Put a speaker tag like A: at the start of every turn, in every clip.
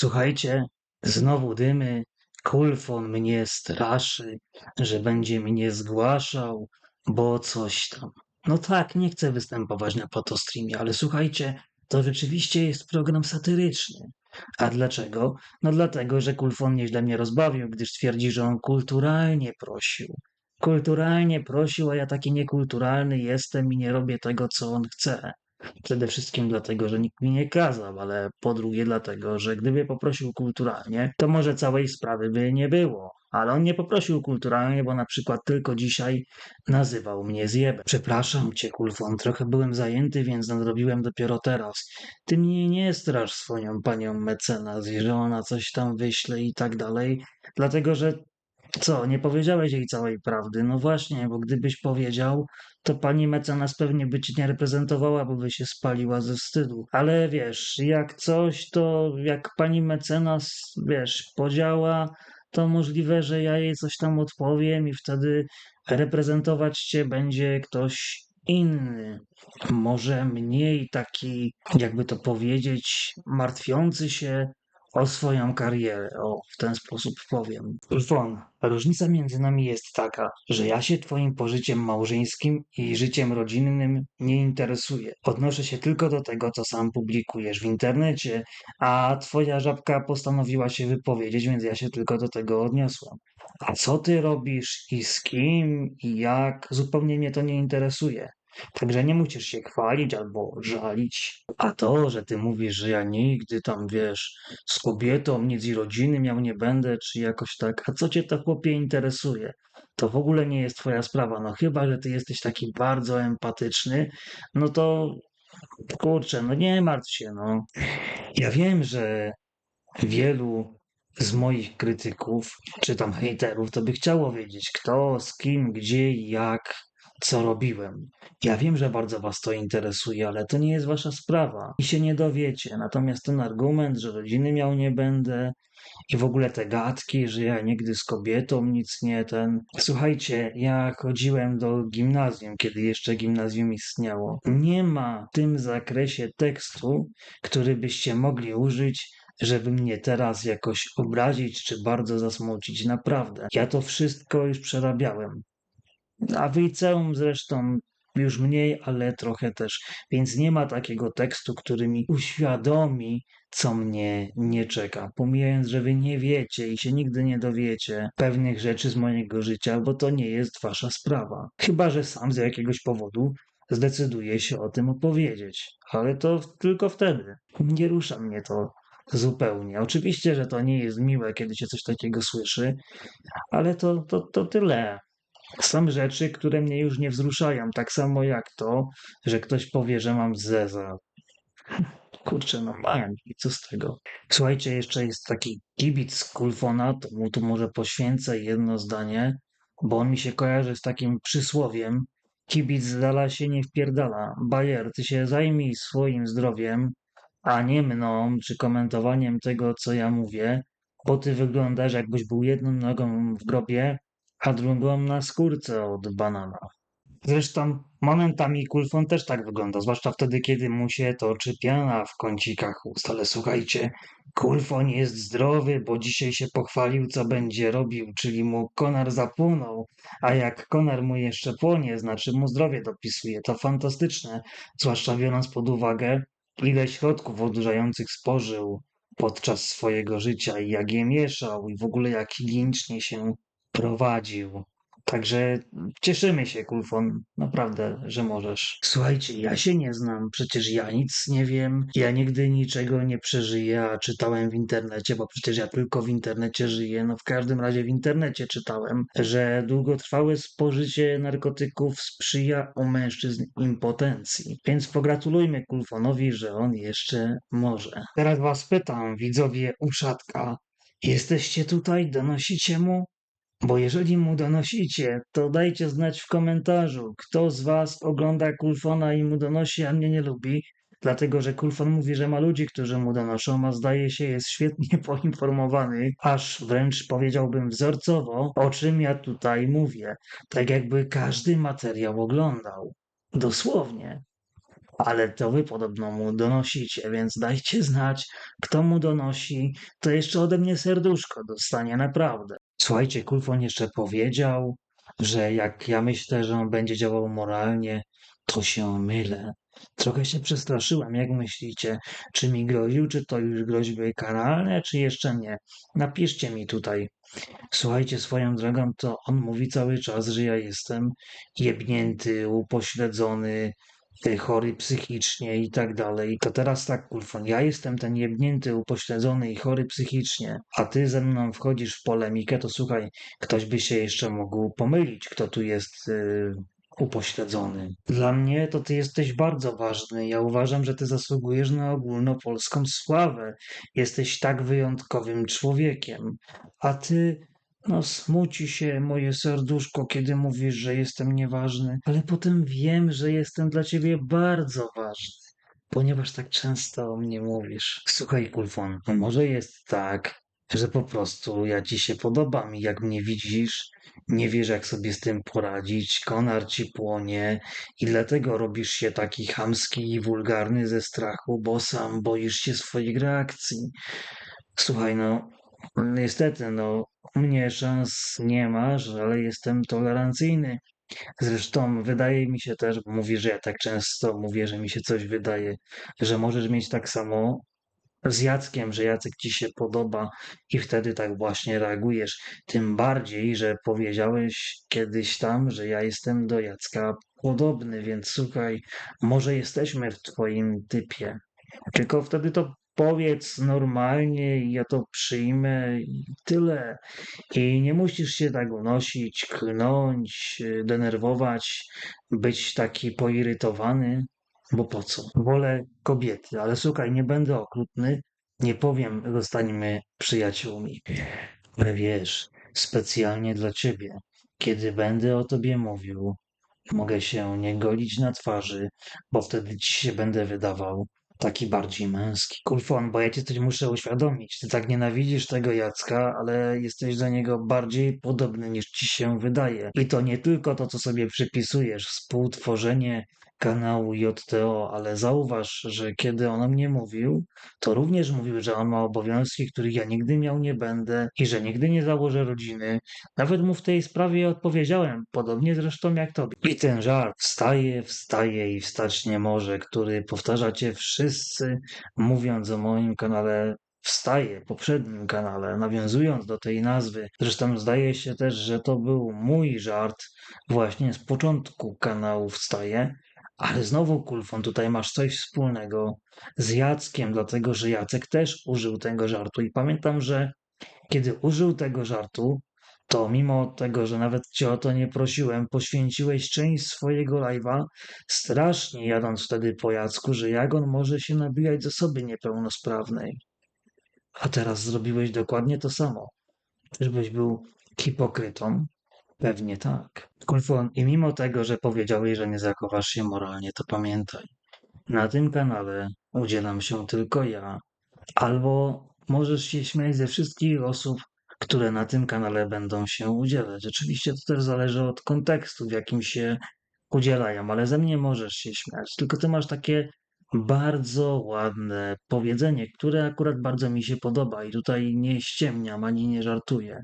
A: Słuchajcie, znowu dymy. Kulfon mnie straszy, że będzie mnie zgłaszał, bo coś tam. No tak, nie chcę występować na fotostreamie, ale słuchajcie, to rzeczywiście jest program satyryczny. A dlaczego? No dlatego, że Kulfon nieźle mnie rozbawił, gdyż twierdzi, że on kulturalnie prosił. Kulturalnie prosił, a ja taki niekulturalny jestem i nie robię tego, co on chce. Przede wszystkim dlatego, że nikt mi nie kazał, ale po drugie dlatego, że gdyby poprosił kulturalnie, to może całej sprawy by nie było. Ale on nie poprosił kulturalnie, bo na przykład tylko dzisiaj nazywał mnie zjebem. Przepraszam cię, Kulfon, trochę byłem zajęty, więc nadrobiłem dopiero teraz. Ty mnie nie strasz swoją panią mecenas, że ona coś tam wyśle i tak dalej, dlatego że co, nie powiedziałeś jej całej prawdy? No właśnie, bo gdybyś powiedział, to pani mecenas pewnie by ci nie reprezentowała, bo by się spaliła ze wstydu. Ale wiesz, jak coś, to jak pani mecenas, wiesz, podziała, to możliwe, że ja jej coś tam odpowiem i wtedy reprezentować cię będzie ktoś inny. Może mniej taki, jakby to powiedzieć, martwiący się o swoją karierę. O, w ten sposób powiem. Won, różnica między nami jest taka, że ja się twoim pożyciem małżeńskim i życiem rodzinnym nie interesuję. Odnoszę się tylko do tego, co sam publikujesz w internecie, a twoja żabka postanowiła się wypowiedzieć, więc ja się tylko do tego odniosłem. A co ty robisz i z kim i jak, zupełnie mnie to nie interesuje. Także nie musisz się chwalić albo żalić. A to, że ty mówisz, że ja nigdy tam, wiesz, z kobietą, nic i rodziny miał nie będę, czy jakoś tak, a co cię to chłopie interesuje? To w ogóle nie jest twoja sprawa. No chyba, że ty jesteś taki bardzo empatyczny, no to kurczę, no nie martw się, no. Ja wiem, że wielu z moich krytyków, czy tam hejterów, to by chciało wiedzieć, kto, z kim, gdzie jak co robiłem. Ja wiem, że bardzo was to interesuje, ale to nie jest wasza sprawa i się nie dowiecie. Natomiast ten argument, że rodziny miał nie będę i w ogóle te gadki, że ja nigdy z kobietą nic nie ten. Słuchajcie, ja chodziłem do gimnazjum, kiedy jeszcze gimnazjum istniało. Nie ma w tym zakresie tekstu, który byście mogli użyć żeby mnie teraz jakoś obrazić czy bardzo zasmucić. Naprawdę. Ja to wszystko już przerabiałem. A w liceum zresztą już mniej, ale trochę też. Więc nie ma takiego tekstu, który mi uświadomi, co mnie nie czeka. Pomijając, że wy nie wiecie i się nigdy nie dowiecie pewnych rzeczy z mojego życia, bo to nie jest wasza sprawa. Chyba, że sam z jakiegoś powodu zdecyduję się o tym opowiedzieć. Ale to tylko wtedy. Nie rusza mnie to zupełnie. Oczywiście, że to nie jest miłe, kiedy się coś takiego słyszy, ale to, to, to tyle. Są rzeczy, które mnie już nie wzruszają, tak samo jak to, że ktoś powie, że mam zeza. Kurczę, no mam i co z tego? Słuchajcie, jeszcze jest taki kibic z Kulfona, to mu tu może poświęcę jedno zdanie, bo on mi się kojarzy z takim przysłowiem kibic z dala się nie wpierdala. Bayer, ty się zajmij swoim zdrowiem, a nie mną, czy komentowaniem tego, co ja mówię, bo ty wyglądasz jakbyś był jedną nogą w grobie, a drugą na skórce od banana. Zresztą momentami Kulfon też tak wygląda, zwłaszcza wtedy, kiedy mu się toczy piana w kącikach ust. Ale słuchajcie, Kulfon jest zdrowy, bo dzisiaj się pochwalił, co będzie robił, czyli mu konar zapłonął, a jak konar mu jeszcze płonie, znaczy mu zdrowie dopisuje. To fantastyczne, zwłaszcza biorąc pod uwagę, ile środków odurzających spożył podczas swojego życia i jak je mieszał i w ogóle jak higienicznie się prowadził. Także cieszymy się, Kulfon, naprawdę, że możesz. Słuchajcie, ja się nie znam, przecież ja nic nie wiem, ja nigdy niczego nie przeżyję, a czytałem w internecie, bo przecież ja tylko w internecie żyję, no w każdym razie w internecie czytałem, że długotrwałe spożycie narkotyków sprzyja u mężczyzn impotencji. Więc pogratulujmy Kulfonowi, że on jeszcze może. Teraz was pytam, widzowie uszatka, jesteście tutaj, donosicie mu? Bo jeżeli mu donosicie, to dajcie znać w komentarzu, kto z was ogląda Kulfona i mu donosi, a mnie nie lubi. Dlatego, że Kulfon mówi, że ma ludzi, którzy mu donoszą, a zdaje się jest świetnie poinformowany, aż wręcz powiedziałbym wzorcowo, o czym ja tutaj mówię. Tak jakby każdy materiał oglądał. Dosłownie. Ale to wy podobno mu donosicie, więc dajcie znać, kto mu donosi, to jeszcze ode mnie serduszko dostanie, naprawdę. Słuchajcie, Kulfon jeszcze powiedział, że jak ja myślę, że on będzie działał moralnie, to się mylę. Trochę się przestraszyłem, jak myślicie? Czy mi groził, czy to już groźby karalne, czy jeszcze nie? Napiszcie mi tutaj. Słuchajcie, swoją drogą, to on mówi cały czas, że ja jestem jebnięty, upośledzony, y, chory psychicznie i tak dalej. To teraz tak, Kulfon, ja jestem ten jebnięty, upośledzony i chory psychicznie, a ty ze mną wchodzisz w polemikę, to słuchaj, ktoś by się jeszcze mógł pomylić, kto tu jest y, upośledzony. Dla mnie to ty jesteś bardzo ważny. Ja uważam, że ty zasługujesz na ogólnopolską sławę. Jesteś tak wyjątkowym człowiekiem. A ty, no smuci się moje serduszko, kiedy mówisz, że jestem nieważny, ale potem wiem, że jestem dla ciebie bardzo ważny. Ponieważ tak często o mnie mówisz. Słuchaj, Kulfon, może jest tak, że po prostu ja ci się podobam i jak mnie widzisz, nie wiesz jak sobie z tym poradzić, konar ci płonie i dlatego robisz się taki chamski i wulgarny ze strachu, bo sam boisz się swoich reakcji. Słuchaj, no, niestety, no, u mnie szans nie masz, ale jestem tolerancyjny. Zresztą wydaje mi się też, bo mówisz, że ja tak często mówię, że mi się coś wydaje, że możesz mieć tak samo z Jackiem, że Jacek ci się podoba i wtedy tak właśnie reagujesz. Tym bardziej, że powiedziałeś kiedyś tam, że ja jestem do Jacka podobny, więc słuchaj, może jesteśmy w twoim typie. Tylko wtedy to powiedz normalnie ja to przyjmę i tyle. I nie musisz się tak unosić, klnąć, denerwować, być taki poirytowany. Bo po co? Wolę kobiety, ale słuchaj, nie będę okrutny, nie powiem, zostańmy przyjaciółmi. Ale wiesz, specjalnie dla ciebie, kiedy będę o tobie mówił, mogę się nie golić na twarzy, bo wtedy ci się będę wydawał taki bardziej męski. Kulfon, bo ja ci coś muszę uświadomić. Ty tak nienawidzisz tego Jacka, ale jesteś do niego bardziej podobny niż ci się wydaje. I to nie tylko to, co sobie przypisujesz, współtworzenie kanału JTO, ale zauważ, że kiedy on o mnie mówił, to również mówił, że on ma obowiązki, których ja nigdy miał nie będę i że nigdy nie założę rodziny. Nawet mu w tej sprawie odpowiedziałem, podobnie zresztą jak tobie. I ten żart wstaje, wstaje i wstać nie może, który powtarzacie wszyscy, mówiąc o moim kanale wstaje, poprzednim kanale, nawiązując do tej nazwy. Zresztą zdaje się też, że to był mój żart właśnie z początku kanału Wstaje, ale znowu, Kulfon, tutaj masz coś wspólnego z Jackiem, dlatego że Jacek też użył tego żartu. I pamiętam, że kiedy użył tego żartu, to mimo tego, że nawet cię o to nie prosiłem, poświęciłeś część swojego live'a strasznie jadąc wtedy po Jacku, że jak on może się nabijać z osoby niepełnosprawnej. A teraz zrobiłeś dokładnie to samo. Czyżbyś był hipokrytą? Pewnie tak. Kulfon, i mimo tego, że powiedziałeś, że nie zachowasz się moralnie, to pamiętaj. Na tym kanale udzielam się tylko ja. Albo możesz się śmiać ze wszystkich osób, które na tym kanale będą się udzielać. Oczywiście to też zależy od kontekstu, w jakim się udzielają, ale ze mnie możesz się śmiać. Tylko ty masz takie bardzo ładne powiedzenie, które akurat bardzo mi się podoba i tutaj nie ściemniam ani nie żartuję.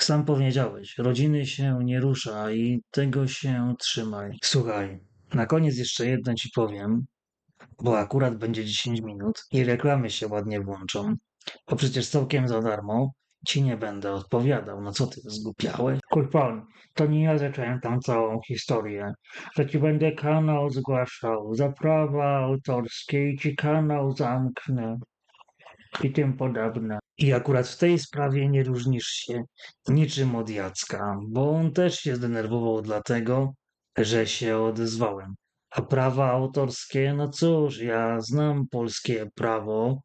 A: Sam powiedziałeś, rodziny się nie rusza i tego się trzymaj. Słuchaj, na koniec jeszcze jedno ci powiem, bo akurat będzie 10 minut i reklamy się ładnie włączą, bo przecież całkiem za darmo ci nie będę odpowiadał. No co ty, zgłupiałeś? Kurpan, to nie ja zacząłem tam całą historię, że ci będę kanał zgłaszał za prawa autorskie i ci kanał zamknę i tym podobne. I akurat w tej sprawie nie różnisz się niczym od Jacka, bo on też się zdenerwował dlatego, że się odezwałem. A prawa autorskie, no cóż, ja znam polskie prawo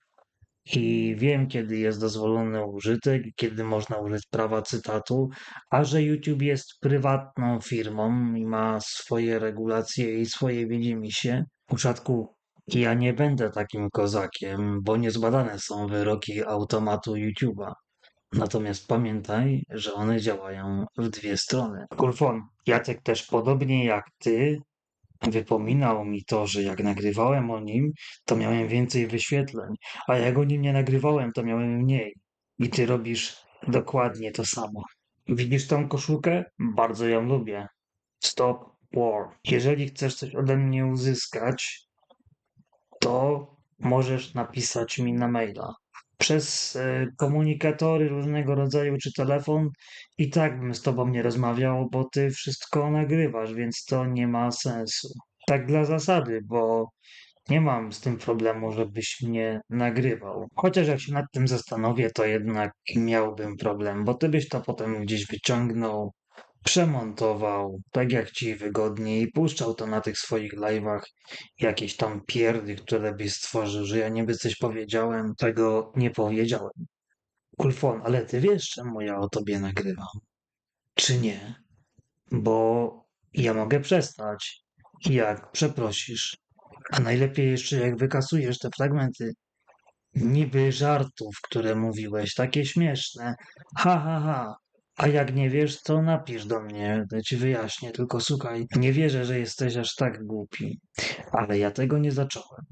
A: i wiem, kiedy jest dozwolony użytek kiedy można użyć prawa cytatu, a że YouTube jest prywatną firmą i ma swoje regulacje i swoje widzimisię, w przypadku ja nie będę takim kozakiem, bo niezbadane są wyroki automatu YouTube'a. Natomiast pamiętaj, że one działają w dwie strony. Kulfon, Jacek też podobnie jak ty Wypominał mi to, że jak nagrywałem o nim, to miałem więcej wyświetleń, a jak o nim nie nagrywałem, to miałem mniej. I ty robisz dokładnie to samo. Widzisz tą koszulkę? Bardzo ją lubię. Stop War. Jeżeli chcesz coś ode mnie uzyskać, to możesz napisać mi na maila. Przez e, komunikatory różnego rodzaju czy telefon i tak bym z tobą nie rozmawiał, bo ty wszystko nagrywasz, więc to nie ma sensu. Tak dla zasady, bo nie mam z tym problemu, żebyś mnie nagrywał. Chociaż jak się nad tym zastanowię, to jednak miałbym problem, bo ty byś to potem gdzieś wyciągnął, przemontował, tak jak ci wygodniej i puszczał to na tych swoich live'ach jakieś tam pierdy, które byś stworzył, że ja niby coś powiedziałem, tego nie powiedziałem. Kulfon, ale ty wiesz, czemu ja o tobie nagrywam? Czy nie? Bo ja mogę przestać. Jak przeprosisz. A najlepiej jeszcze jak wykasujesz te fragmenty niby żartów, które mówiłeś, takie śmieszne. Ha, ha, ha. A jak nie wiesz, to napisz do mnie, to ci wyjaśnię, tylko słuchaj, nie wierzę, że jesteś aż tak głupi. Ale ja tego nie zacząłem.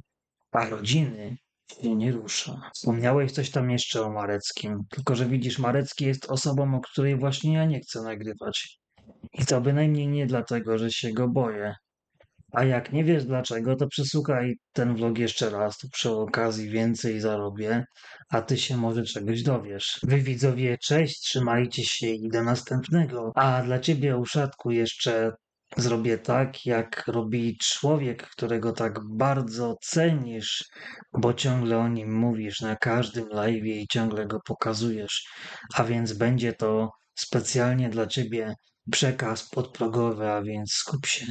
A: A rodziny się nie rusza. Wspomniałeś coś tam jeszcze o Mareckim, tylko że widzisz, Marecki jest osobą, o której właśnie ja nie chcę nagrywać. I to bynajmniej nie dlatego, że się go boję. A jak nie wiesz dlaczego, to przesłuchaj ten vlog jeszcze raz, to przy okazji więcej zarobię, a ty się może czegoś dowiesz. Wy widzowie, cześć, trzymajcie się i do następnego. A dla ciebie, uszatku, jeszcze zrobię tak, jak robi człowiek, którego tak bardzo cenisz, bo ciągle o nim mówisz na każdym live i ciągle go pokazujesz. A więc będzie to specjalnie dla ciebie przekaz podprogowy, a więc skup się.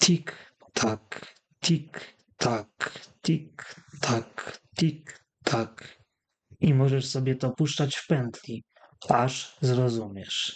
A: Tik, tak, tik, tak, tik, tak, tik, tak. I możesz sobie to puszczać w pętli, aż zrozumiesz.